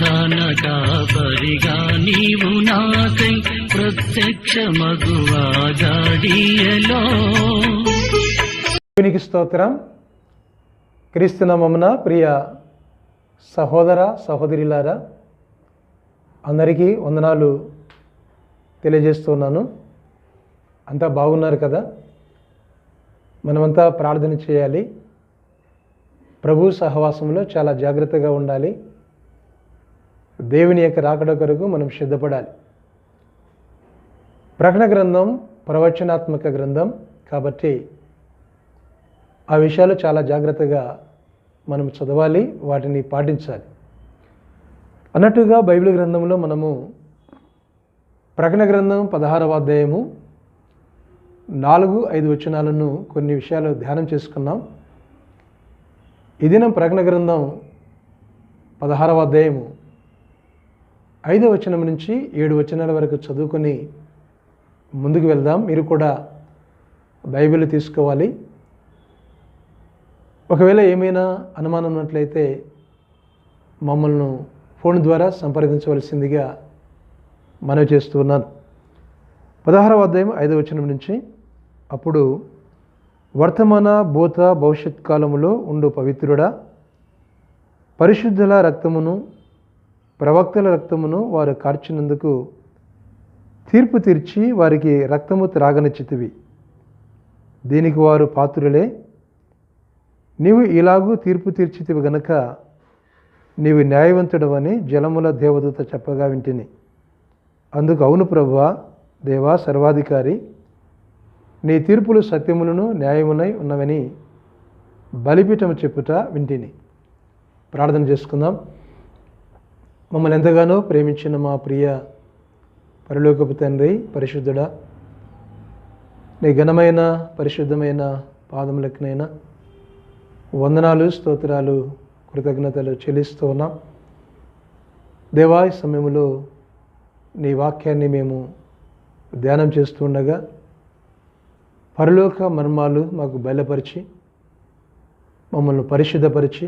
ప్రధాన కాపరిగా నీవు నాకై ప్రత్యక్ష మగువా స్తోత్రం. క్రీస్తునామమున ప్రియ సహోదర సహోదరిలారా అందరికీ వందనాలు తెలియజేస్తున్నాను. అంతా బాగున్నారు కదా? మనమంతా ప్రార్థన చేయాలి. ప్రభు సహవాసంలో చాలా జాగ్రత్తగా ఉండాలి. దేవుని యొక్క రాకడ కొరకు మనం సిద్ధపడాలి. ప్రకటన గ్రంథం ప్రవచనాత్మక గ్రంథం కాబట్టి ఆ విషయాలు చాలా జాగ్రత్తగా మనం చదవాలి వాటిని పాటించాలి. అన్నట్టుగా బైబిల్ గ్రంథంలో మనము ప్రకటన గ్రంథం పదహారవ అధ్యాయము నాలుగు ఐదు వచనాలను కొన్ని విషయాలు ధ్యానం చేసుకున్నాం. ఈ దినం ప్రకటన గ్రంథం పదహారవ అధ్యాయము ఐదో వచనం నుంచి ఏడు వచనాల వరకు చదువుకొని ముందుకు వెళ్దాం. మీరు కూడా బైబిల్ తీసుకోవాలి. ఒకవేళ ఏమైనా అనుమానం ఉన్నట్లయితే మమ్మల్ని ఫోన్ ద్వారా సంప్రదించవలసిందిగా మనవి చేస్తున్నాను పదహారవ అధ్యాయం ఐదవ వచనం నుంచి అప్పుడు వర్తమాన భూత భవిష్యత్ కాలములో ఉండు పవిత్రుడా పరిశుద్ధుల రక్తమును ప్రవక్తల రక్తమును వారు కార్చినందుకు తీర్పు తీర్చి వారికి రక్తము త్రాగనిచ్చితివి దీనికి వారు పాత్రులే. నీవు ఇలాగూ తీర్పు తీర్చితివి గనక నీవు న్యాయవంతుడవని జలముల దేవదూత చెప్పగా వింటిని. అందుకు అవును ప్రభువా దేవా సర్వాధికారి నీ తీర్పులు సత్యములను న్యాయమునై ఉన్నవని బలిపీఠము చెప్పుట వింటిని. ప్రార్థన చేసుకుందాం. మమ్మల్ని ఎంతగానో ప్రేమించిన మా ప్రియ పరలోకపు తండ్రి పరిశుద్ధుడా నీ ఘనమైన పరిశుద్ధమైన పాదములకునైనా వందనాలు స్తోత్రాలు కృతజ్ఞతలు చెల్లిస్తూ ఉన్నాం. దేవా ఈ సమయంలో నీ వాక్యాన్ని మేము ధ్యానం చేస్తుండగా పరలోక మర్మాలు మాకు బయలుపరిచి మమ్మల్ని పరిశుద్ధపరిచి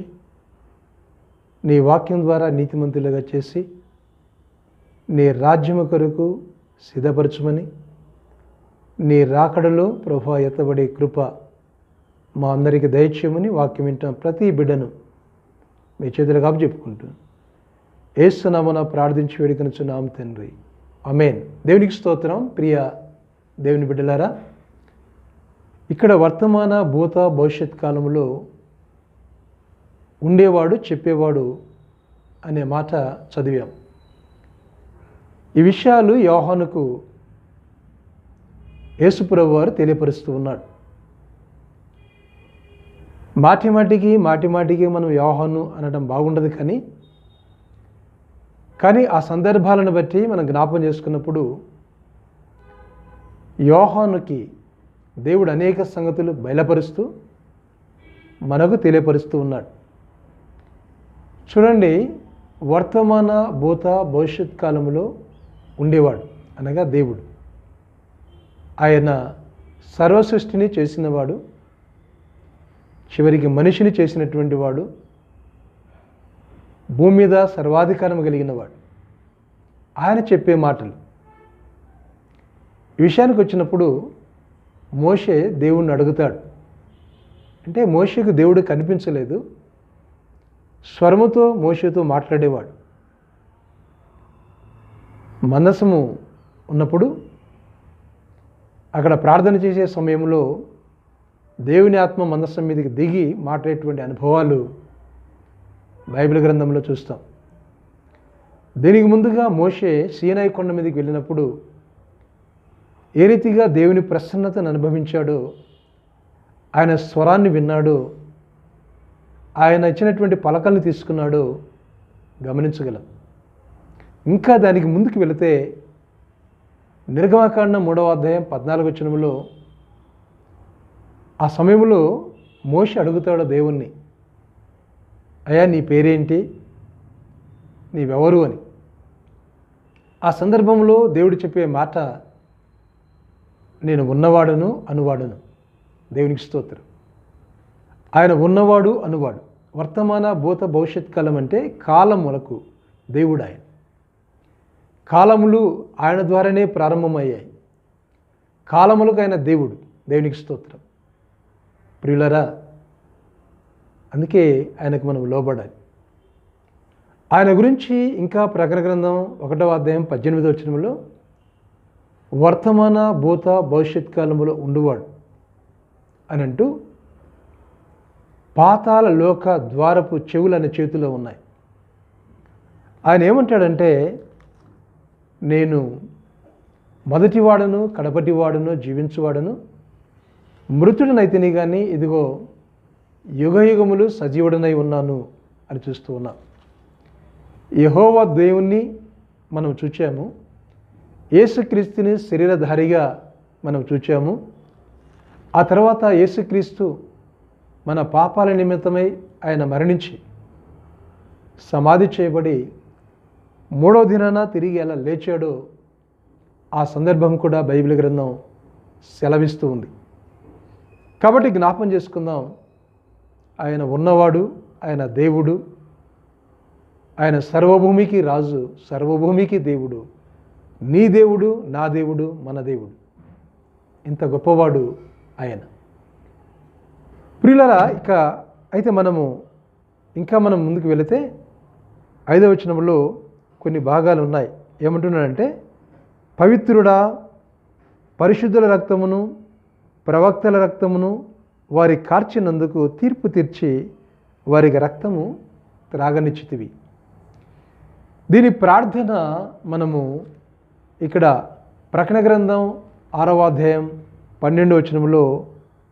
నీ వాక్యం ద్వారా నీతిమంతులుగా చేసి నీ రాజ్యము కొరకు సిద్ధపరచమని నీ రాకడలో ప్రభా ఎత్తబడే కృప మా అందరికీ దయచేయమని వాక్యం వింటున్న ప్రతి బిడ్డను మీ చేతులకు చెప్పుకుంటూ ఏస్తున్నామన ప్రార్థించి వేడుకనుచున్నాం తండ్రి. అమేన్ దేవునికి స్తోత్రం. ప్రియ దేవుని బిడ్డలారా ఇక్కడ వర్తమాన భూత భవిష్యత్ కాలంలో ఉండేవాడు చెప్పేవాడు అనే మాట చదివాం. ఈ విషయాలు యోహానుకు యేసుప్రభు వారు తెలియపరుస్తూ ఉన్నాడు. మాటిమాటికి మాటిమాటికి మనం యోహాను అనడం బాగుండదు కానీ కానీ ఆ సందర్భాలను బట్టి మనం జ్ఞాపం చేసుకున్నప్పుడు యోహానుకి దేవుడు అనేక సంగతులు బయలుపరుస్తూ మనకు తెలియపరుస్తూ ఉన్నాడు. చూడండి వర్తమాన భూత భవిష్యత్ కాలంలో ఉండేవాడు అనగా దేవుడు. ఆయన సర్వసృష్టిని చేసినవాడు చివరికి మనిషిని చేసినటువంటి వాడు భూమి మీద సర్వాధికారం కలిగినవాడు. ఆయన చెప్పే మాటలు. ఈ విషయానికి వచ్చినప్పుడు మోషే దేవుణ్ణి అడుగుతాడు. అంటే మోషకు దేవుడు కనిపించలేదు. స్వరముతో మోషతో మాట్లాడేవాడు. మందసము ఉన్నప్పుడు అక్కడ ప్రార్థన చేసే సమయంలో దేవుని ఆత్మ మందసం మీదకి దిగి మాట్లాడేటువంటి అనుభవాలు బైబిల్ గ్రంథంలో చూస్తాం. దీనికి ముందుగా మోషే సీనాయి కొండ మీదకి వెళ్ళినప్పుడు ఏ రీతిగా దేవుని ప్రసన్నతను అనుభవించాడో ఆయన స్వరాన్ని విన్నాడో ఆయన ఇచ్చినటువంటి పలకల్ని తీసుకున్నాడో గమనించగలం. ఇంకా దానికి ముందుకు వెళితే నిర్గమకాండ మూడవ అధ్యాయం పద్నాలుగు వచనంలో ఆ సమయంలో మోషి అడుగుతాడు దేవుణ్ణి అయ్యా నీ పేరేంటి? నీవెవరు? అని. ఆ సందర్భంలో దేవుడు చెప్పే మాట నేను ఉన్నవాడును అనువాడును. దేవునికి స్తోత్రం. ఆయన ఉన్నవాడు అనువాడు. వర్తమాన భూత భవిష్యత్ కాలం అంటే కాలములకు దేవుడు ఆయన కాలములు ఆయన ద్వారానే ప్రారంభమయ్యాయి. కాలములకు ఆయన దేవుడు దేవునికి స్తోత్రం. ప్రియులరా అందుకే ఆయనకు మనం లోబడాలి. ఆయన గురించి ఇంకా ప్రకటన గ్రంథం ఒకటవ అధ్యాయం పద్దెనిమిదో వచనంలో వర్తమాన భూత భవిష్యత్ కాలంలో ఉండువాడు అని అంటూ పాతాల లోక ద్వారపు చెవులు అనే చేతిలో ఉన్నాయి. ఆయన ఏమంటాడంటే నేను మొదటివాడను కడపటివాడను జీవించువాడను మృతుడనైతేనే కానీ ఇదిగో యుగయుగములు సజీవుడనై ఉన్నాను అని చూస్తూ ఉన్నాం. యహోవా దేవుణ్ణి మనం చూచాము. యేసుక్రీస్తుని శరీరధారిగా మనం చూచాము. ఆ తర్వాత యేసుక్రీస్తు మన పాపాల నిమిత్తమై ఆయన మరణించి సమాధి చేయబడి మూడో దినాన తిరిగి ఎలా లేచాడో ఆ సందర్భం కూడా బైబిల్ గ్రంథం సెలవిస్తూ ఉంది. కాబట్టి జ్ఞాపం చేసుకుందాం. ఆయన ఉన్నవాడు ఆయన దేవుడు ఆయన సర్వభూమికి రాజు సర్వభూమికి దేవుడు నీ దేవుడు నా దేవుడు మన దేవుడు. ఇంత గొప్పవాడు ఆయన. ప్రియులరా ఇక అయితే మనము ఇంకా మనం ముందుకు వెళితే ఐదవ వచనంలో కొన్ని భాగాలు ఉన్నాయి. ఏమంటున్నాడంటే పవిత్రుడా పరిశుద్ధుల రక్తమును ప్రవక్తల రక్తమును వారి కార్చినందుకు తీర్పు తీర్చి వారికి రక్తము త్రాగనిచ్చితివి. దీని ప్రార్థన మనము ఇక్కడ ప్రకటన గ్రంథం ఆరవ అధ్యాయం పన్నెండు వచనంలో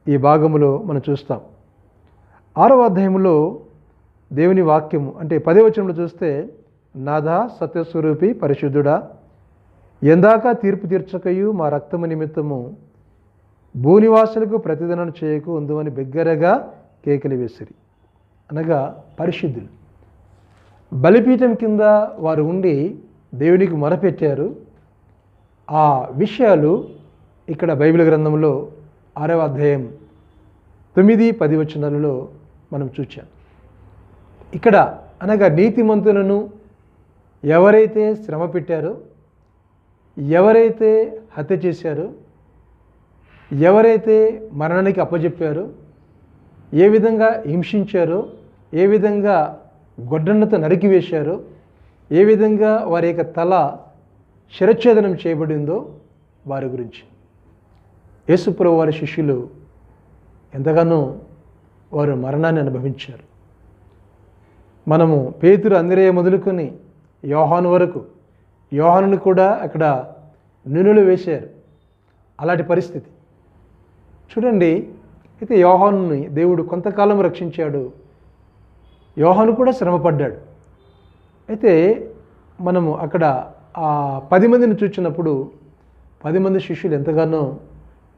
ఈ భాగములో మనం చూస్తాం. ఆరవ అధ్యాయంలో దేవుని వాక్యము అంటే పదేవచనంలో చూస్తే నాథ సత్యస్వరూపి పరిశుద్ధుడా ఎందాక తీర్పు తీర్చకయు మా రక్తము నిమిత్తము భూనివాసులకు ప్రతిదనం చేయకు ఉందని బిగ్గరగా కేకలు వేసిరి. అనగా పరిశుద్ధులు. బలిపీఠం కింద వారు ఉండి దేవునికి మొరపెట్టారు. ఆ విషయాలు ఇక్కడ బైబిల్ గ్రంథంలో ఆరవ అధ్యాయం తొమ్మిది పది వచనాలలో మనం చూచాం. ఇక్కడ అనగా నీతిమంతులను ఎవరైతే శ్రమ పెట్టారో ఎవరైతే హత్య చేశారో ఎవరైతే మరణానికి అప్పజెప్పారో ఏ విధంగా హింసించారో ఏ విధంగా గొడ్డన్నతో నరికివేశారో ఏ విధంగా వారి యొక్క తల శిరచ్ఛేదనం చేయబడిందో వారి గురించి. యేసుప్రభు వారి శిష్యులు ఎంతగానో వారు మరణాన్ని అనుభవించారు. మనము పేతురు అందిరయ్య మొదలుకొని యోహాను వరకు యోహానుని కూడా అక్కడ నూనెలు వేశారు. అలాంటి పరిస్థితి. చూడండి అయితే యోహానుని దేవుడు కొంతకాలం రక్షించాడు. యోహాను కూడా శ్రమపడ్డాడు. అయితే మనము అక్కడ ఆ పది మందిని చూచినప్పుడు పది మంది శిష్యులు ఎంతగానో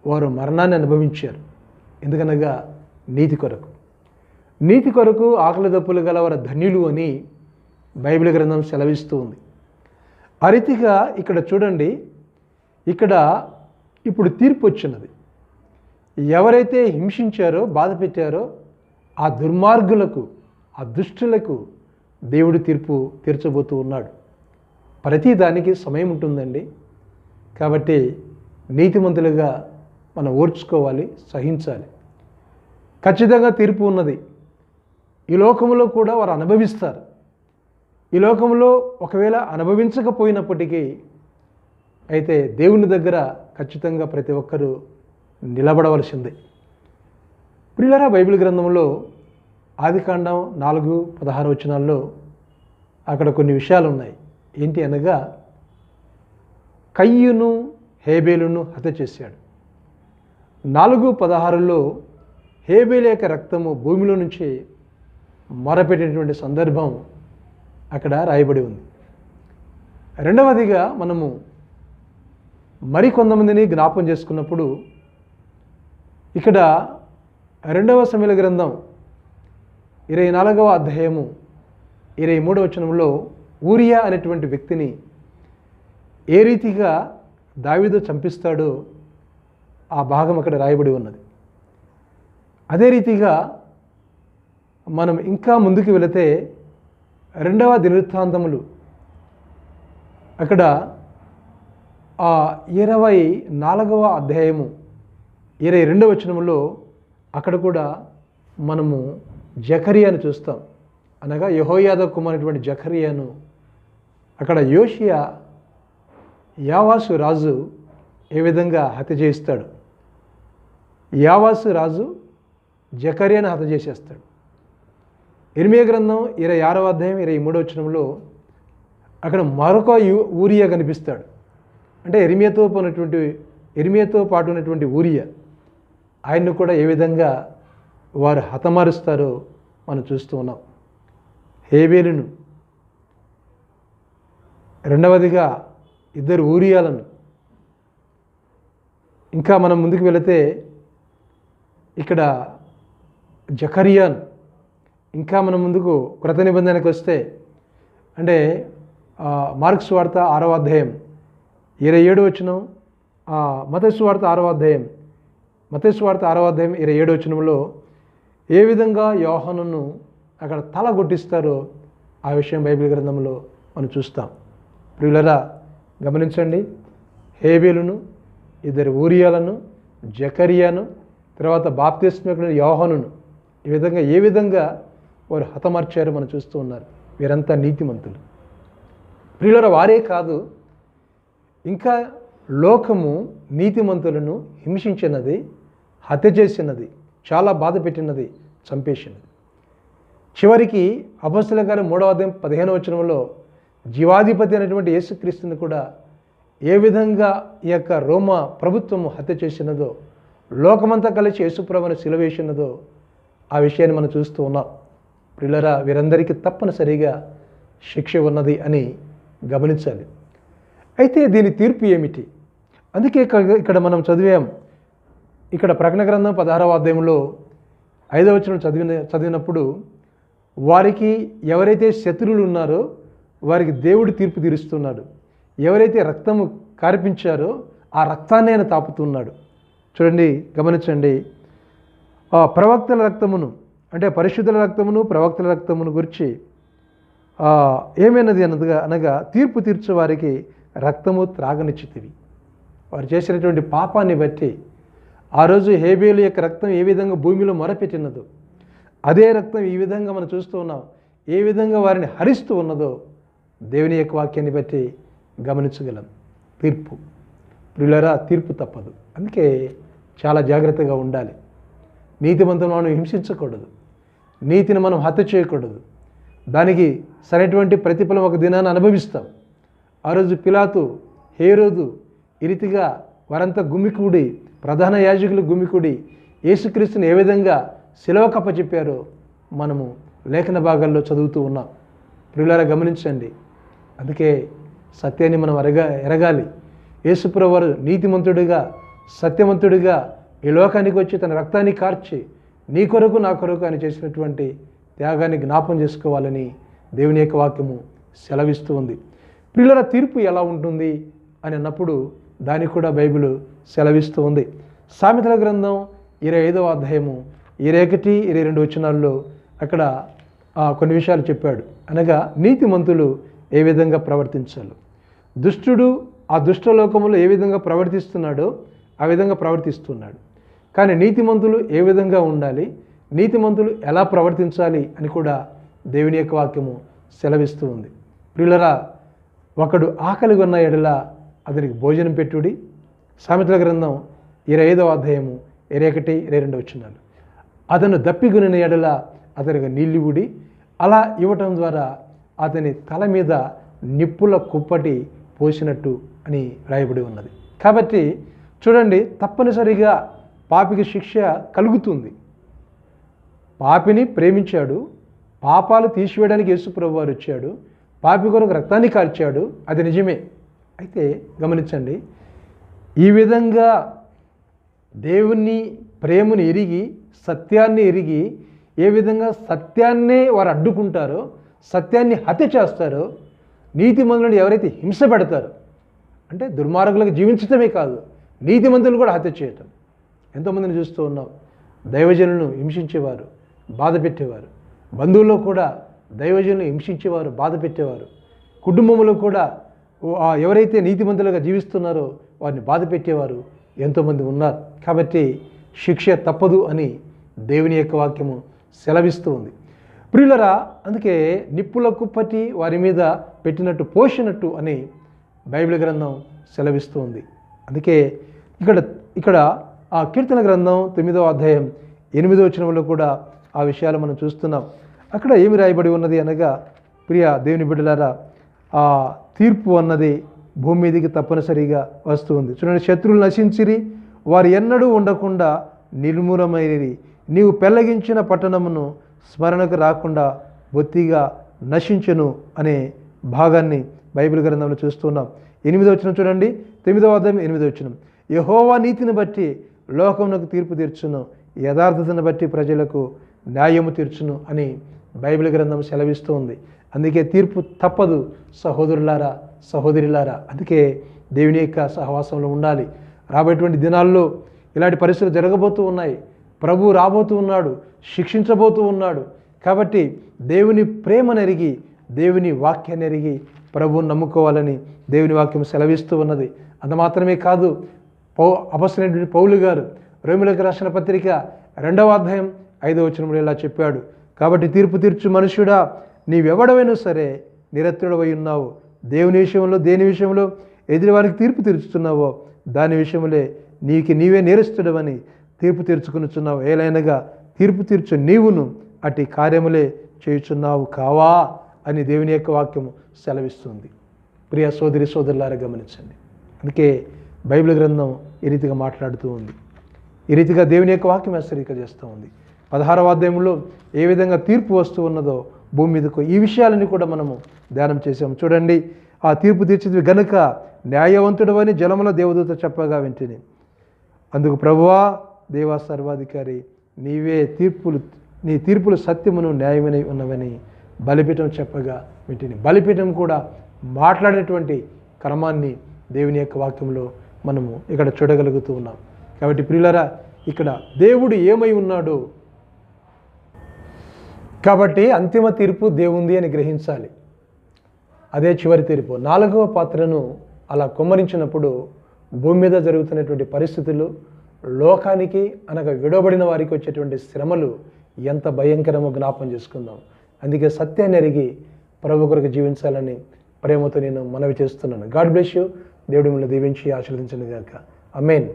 వారు మరణాన్ని అనుభవించారు. ఎందుకనగా నీతి కొరకు. నీతి కొరకు ఆకలి దప్పులు గల వారు ధన్యులు అని బైబిల్ గ్రంథం సెలవిస్తూ ఉంది. అరితిగా ఇక్కడ చూడండి ఇక్కడ ఇప్పుడు తీర్పు వచ్చినది. ఎవరైతే హింసించారో బాధ పెట్టారో ఆ దుర్మార్గులకు ఆ దుష్టులకు దేవుడు తీర్పు తీర్చబోతూ ఉన్నాడు. ప్రతి దానికి సమయం ఉంటుందండి. కాబట్టి నీతిమంతులుగా మనం ఓర్చుకోవాలి సహించాలి. ఖచ్చితంగా తీర్పు ఉన్నది. ఈ లోకంలో కూడా వారు అనుభవిస్తారు. ఈ లోకంలో ఒకవేళ అనుభవించకపోయినప్పటికీ అయితే దేవుని దగ్గర ఖచ్చితంగా ప్రతి ఒక్కరూ నిలబడవలసిందే. ప్రియులరా బైబిల్ గ్రంథంలో ఆదికాండం నాలుగు పదహారు వచనాల్లో అక్కడ కొన్ని విషయాలు ఉన్నాయి ఏంటి అనగా కయ్యును హేబేలును హత్య చేశాడు. నాలుగు పదహారులో హేబేలేక యొక్క రక్తము భూమిలో నుంచి మొరపెట్టేటువంటి సందర్భం అక్కడ రాయబడి ఉంది. రెండవదిగా మనము మరికొంతమందిని జ్ఞాపం చేసుకున్నప్పుడు ఇక్కడ రెండవ సమీల గ్రంథం ఇరవై నాలుగవ అధ్యాయము ఇరవై మూడవ వచనంలో ఊరియా అనేటువంటి వ్యక్తిని ఏ రీతిగా దావిదో చంపిస్తాడో ఆ భాగం అక్కడ రాయబడి ఉన్నది. అదే రీతిగా మనం ఇంకా ముందుకు వెళితే రెండవ దినవృత్తాంతములు అక్కడ ఆ ఇరవై నాలుగవ అధ్యాయము ఇరవై రెండవ వచనంలో అక్కడ కూడా మనము జకరియాను చూస్తాం. అనగా యహోయాద కుమారుటువంటి జకరియాను అక్కడ యోషియా యావాసు రాజు ఏ విధంగా హత్య చేయిస్తాడు? యావాసు రాజు జకర్యాను హత చేసేస్తాడు. ఇర్మియా గ్రంథం ఇరవై ఆరవ అధ్యాయం ఇరవై మూడో వచ్చినంలో అక్కడ మరొక ఊరియా కనిపిస్తాడు. అంటే ఎరిమియాతో ఉన్నటువంటి ఎరిమియతో పాటు ఉన్నటువంటి ఊరియా ఆయన్ను కూడా ఏ విధంగా వారు హతమారుస్తారో మనం చూస్తూ ఉన్నాం. హేబేలును రెండవదిగా ఇద్దరు ఊరియాలను ఇంకా మనం ముందుకు వెళితే ఇక్కడ జకరియాన్ ఇంకా మనం ముందుకు క్రత నిబంధనకు వస్తే అంటే మార్క్స్ వార్త ఆరవ అధ్యాయం ఇరవై ఏడు వచ్చిన మతస్సు వార్త ఆరవ అధ్యాయం మతస్సు వార్త ఆరవ అధ్యాయం ఇరవై ఏడు వచ్చినంలో ఏ విధంగా యోహానును అక్కడ తల కొట్టిస్తారో ఆ విషయం బైబిల్ గ్రంథంలో మనం చూస్తాం. ప్రియులరా గమనించండి. హేబేలును ఇద్దరు ఊరియాలను జకరియాను తర్వాత బాప్తిస్మకుడు యోహనును ఈ విధంగా ఏ విధంగా వారు హతమార్చారో మనం చూస్తూ ఉన్నారు. వీరంతా నీతిమంతులు. ప్రియుల వారే కాదు ఇంకా లోకము నీతిమంతులను హింసించినది హత్య చేసినది చాలా బాధ పెట్టినది చంపేసినది. చివరికి అపస్తుల గారి మూడవ అధ్యాయం పదిహేను వచనంలో జీవాధిపతి అయినటువంటి యేసుక్రీస్తుని కూడా ఏ విధంగా ఈ యొక్క రోమా ప్రభుత్వము హత్య చేసినదో లోకమంతా కలిసి యేసుప్రభుని సిలవేసినదో ఆ విషయాన్ని మనం చూస్తూ ఉన్నాం. పిల్లరా వీరందరికీ తప్పనిసరిగా శిక్ష ఉన్నది అని గమనించాలి. అయితే దీని తీర్పు ఏమిటి? అందుకే ఇక్కడ- ఇక్కడ మనం చదివాం. ఇక్కడ ప్రకటన గ్రంథం పదహారవ అధ్యాయంలో ఐదవ వచనం చదివిన చదివినప్పుడు వారికి ఎవరైతే శత్రువులు ఉన్నారో వారికి దేవుడు తీర్పు తీరుస్తున్నాడు. ఎవరైతే రక్తము కార్పించారో ఆ రక్తాన్ని ఆయన తాపుతున్నాడు. చూడండి గమనించండి. ఆ ప్రవక్తల రక్తమును అంటే పరిశుద్ధుల రక్తమును ప్రవక్తల రక్తమును గురించి ఏమైనది అనగా అనగా తీర్పు తీర్చే వారికి రక్తము త్రాగనిచ్చితివి. వారు చేసినటువంటి పాపాన్ని బట్టి ఆ రోజు హేబేలు యొక్క రక్తం ఏ విధంగా భూమిలో మొరపెట్టినదో అదే రక్తం ఈ విధంగా మనం చూస్తూ ఉన్నాం. ఏ విధంగా వారిని హరిస్తూ ఉన్నదో దేవుని యొక్క వాక్యాన్ని బట్టి గమనించగలం. తీర్పు. ప్రియులరా తీర్పు తప్పదు. అందుకే చాలా జాగ్రత్తగా ఉండాలి. నీతిమంతులను మనం హింసించకూడదు. నీతిని మనం హత్య చేయకూడదు. దానికి సరైనటువంటి ప్రతిఫలం ఒక దినాన్ని అనుభవిస్తాం. ఆ రోజు పిలాతు హేరోదు ఈ రీతిగా వారంతా గుమికూడి ప్రధాన యాజకులు గుమికూడి యేసుక్రీస్తుని ఏ విధంగా శిలవ చెప్పారో మనము లేఖన భాగాల్లో చదువుతూ ఉన్నాం. ప్రియులారా గమనించండి. అందుకే సత్యాన్ని మనం ఎరగా ఎరగాలి. యేసుప్రవారు నీతిమంతుడిగా సత్యవంతుడిగా ఈ లోకానికి వచ్చి తన రక్తాన్ని కార్చి నీ కొరకు నా కొరకు అని చేసినటువంటి త్యాగాన్ని జ్ఞాపం చేసుకోవాలని దేవుని యొక్క వాక్యము సెలవిస్తూ ఉంది. పిల్లల తీర్పు ఎలా ఉంటుంది అని అన్నప్పుడు దానికి కూడా బైబిల్ సెలవిస్తూ ఉంది. సామెతల గ్రంథం ఇరవై ఐదవ అధ్యాయము ఇరవై ఒకటి ఇరవై రెండు వచనాల్లో అక్కడ కొన్ని విషయాలు చెప్పాడు. అనగా నీతిమంతులు ఏ విధంగా ప్రవర్తించాలి. దుష్టుడు ఆ దుష్టలోకములో ఏ విధంగా ప్రవర్తిస్తున్నాడో ఆ విధంగా ప్రవర్తిస్తున్నాడు. కానీ నీతిమంతులు ఏ విధంగా ఉండాలి? నీతిమంతులు ఎలా ప్రవర్తించాలి అని కూడా దేవుని యొక్క వాక్యము సెలవిస్తూ ఉంది. ప్రియులరా ఒకడు ఆకలి ఉన్న ఎడల అతనికి భోజనం పెట్టుడి. సామెతల గ్రంథం ఇరవై ఐదవ అధ్యాయము ఇరవై ఒకటి ఇరవై రెండు వచ్చినాడు అతను దప్పికొనిన ఎడల అతనికి నీళ్ళు ఊడి అలా ఇవ్వటం ద్వారా అతని తల మీద నిప్పుల కుప్పటి పోసినట్టు అని రాయబడి ఉన్నది. కాబట్టి చూడండి తప్పనిసరిగా పాపికి శిక్ష కలుగుతుంది. పాపిని ప్రేమించాడు పాపాలు తీసివేయడానికి యేసుప్రభు వారు వచ్చాడు పాపి కొరకు రక్తాన్ని కాల్చాడు అది నిజమే. అయితే గమనించండి ఈ విధంగా దేవుని ప్రేమను ఎరిగి సత్యాన్ని ఎరిగి ఏ విధంగా సత్యాన్నే వారు అడ్డుకుంటారో సత్యాన్ని హత్య చేస్తారో నీతి మందులను ఎవరైతే హింస పెడతారో అంటే దుర్మార్గులకు జీవించటమే కాదు నీతిమంతులు కూడా హత్య చేయటం. ఎంతోమందిని చూస్తూ ఉన్నాం. దైవజనులను హింసించేవారు బాధ పెట్టేవారు. బంధువుల్లో కూడా దైవజనులు హింసించేవారు బాధ పెట్టేవారు. కుటుంబంలో కూడా ఎవరైతే నీతిమంతులుగా జీవిస్తున్నారో వారిని బాధ పెట్టేవారు ఎంతోమంది ఉన్నారు. కాబట్టి శిక్ష తప్పదు అని దేవుని యొక్క వాక్యము సెలవిస్తూ ఉంది. ప్రియులరా అందుకే నిప్పులకు పట్టి వారి మీద పెట్టినట్టు పోసినట్టు అని బైబిల్ గ్రంథం సెలవిస్తూ ఉంది. అందుకే ఇక్కడ ఇక్కడ ఆ కీర్తన గ్రంథం తొమ్మిదవ అధ్యాయం ఎనిమిదో వచనంలో కూడా ఆ విషయాలు మనం చూస్తున్నాం. అక్కడ ఏమి రాయబడి ఉన్నది అనగా ప్రియ దేవుని బిడ్డలారా ఆ తీర్పు అన్నది భూమి మీదకి తప్పనిసరిగా వస్తూ ఉంది. చూడండి శత్రువులు నశించిరి వారు ఎన్నడూ ఉండకుండా నిర్మూలమైనది నీవు పెళ్ళగించిన పట్టణమును స్మరణకు రాకుండా బొత్తిగా నశించును అనే భాగాన్ని బైబిల్ గ్రంథంలో చూస్తున్నాం. ఎనిమిదో వచ్చిన చూడండి. తొమ్మిదవ అధ్యాయం ఎనిమిదో వచ్చిన యహోవా నీతిని బట్టి లోకమునకు తీర్పు తీర్చును. యథార్థతను బట్టి ప్రజలకు న్యాయము తీర్చును అని బైబిల్ గ్రంథం సెలవిస్తూ ఉంది. అందుకే తీర్పు తప్పదు సహోదరులారా సహోదరులారా. అందుకే దేవుని యొక్క సహవాసంలో ఉండాలి. రాబోయేటువంటి దినాల్లో ఇలాంటి పరిస్థితులు జరగబోతూ ఉన్నాయి. ప్రభు రాబోతూ ఉన్నాడు శిక్షించబోతూ ఉన్నాడు. కాబట్టి దేవుని ప్రేమనెరిగి దేవుని వాక్యాన్ని ఎరిగి ప్రభువును నమ్ముకోవాలని దేవుని వాక్యం సెలవిస్తూ ఉన్నది. అంత మాత్రమే కాదు పౌ అపస్తున్నటువంటి పౌలు గారు రోమిలకు రాసిన పత్రిక రెండవ అధ్యాయం ఐదవ వచనంలో ఇలా చెప్పాడు. కాబట్టి తీర్పు తీర్చు మనుషుడా నీవెవడమైనా సరే నిరత్రుడవై ఉన్నావు. దేవుని విషయంలో దేని విషయంలో ఎదురువారికి తీర్పు తీర్చుతున్నావో దాని విషయంలో నీకు నీవే నేరస్తుడవని తీర్పు తీర్చుకునిచున్నావు. ఏలైనగా తీర్పు తీర్చు నీవును అట్టి కార్యములే చేయుచున్నావు కావా? అని దేవుని యొక్క వాక్యము సెలవిస్తుంది. ప్రియ సోదరి సోదరులారా గమనించండి. అందుకే బైబిల్ గ్రంథం ఈ రీతిగా మాట్లాడుతూ ఉంది. ఈ రీతిగా దేవుని యొక్క వాక్యం హెచ్చరిక చేస్తూ ఉంది. పదహారవ అధ్యాయంలో ఏ విధంగా తీర్పు వస్తూ ఉన్నదో భూమి మీదకు ఈ విషయాలని కూడా మనము ధ్యానం చేసాము చూడండి ఆ తీర్పు తీర్చిది గనుక న్యాయవంతుడు అని జలముల దేవదూత చెప్పగా వింటిని. అందుకు ప్రభువా దేవా సర్వాధికారి నీవే తీర్పులు నీ తీర్పులు సత్యమును న్యాయమని ఉన్నవని బలిపీఠం చెప్పగా వింటిని. బలిపీఠం కూడా మాట్లాడేటువంటి క్రమాన్ని దేవుని యొక్క వాక్యంలో మనము ఇక్కడ చూడగలుగుతూ ఉన్నాం. కాబట్టి ప్రియులరా ఇక్కడ దేవుడు ఏమై ఉన్నాడు? కాబట్టి అంతిమ తీర్పు దేవుంది అని గ్రహించాలి. అదే చివరి తీర్పు. నాలుగవ పాత్రను అలా కుమ్మరించినప్పుడు భూమి మీద జరుగుతున్నటువంటి పరిస్థితులు లోకానికి అనగా విడవబడిన వారికి వచ్చేటువంటి శ్రమలు ఎంత భయంకరమో జ్ఞాపం చేసుకుందాం. అందుకే సత్యాన్ని ఎరిగి ప్రభు కొరకు జీవించాలని ప్రేమతో నేను మనవి చేస్తున్నాను. God bless you. దేవుడు మిమ్మల్ని దీవించి ఆశీర్వదించను గాక. అమేన్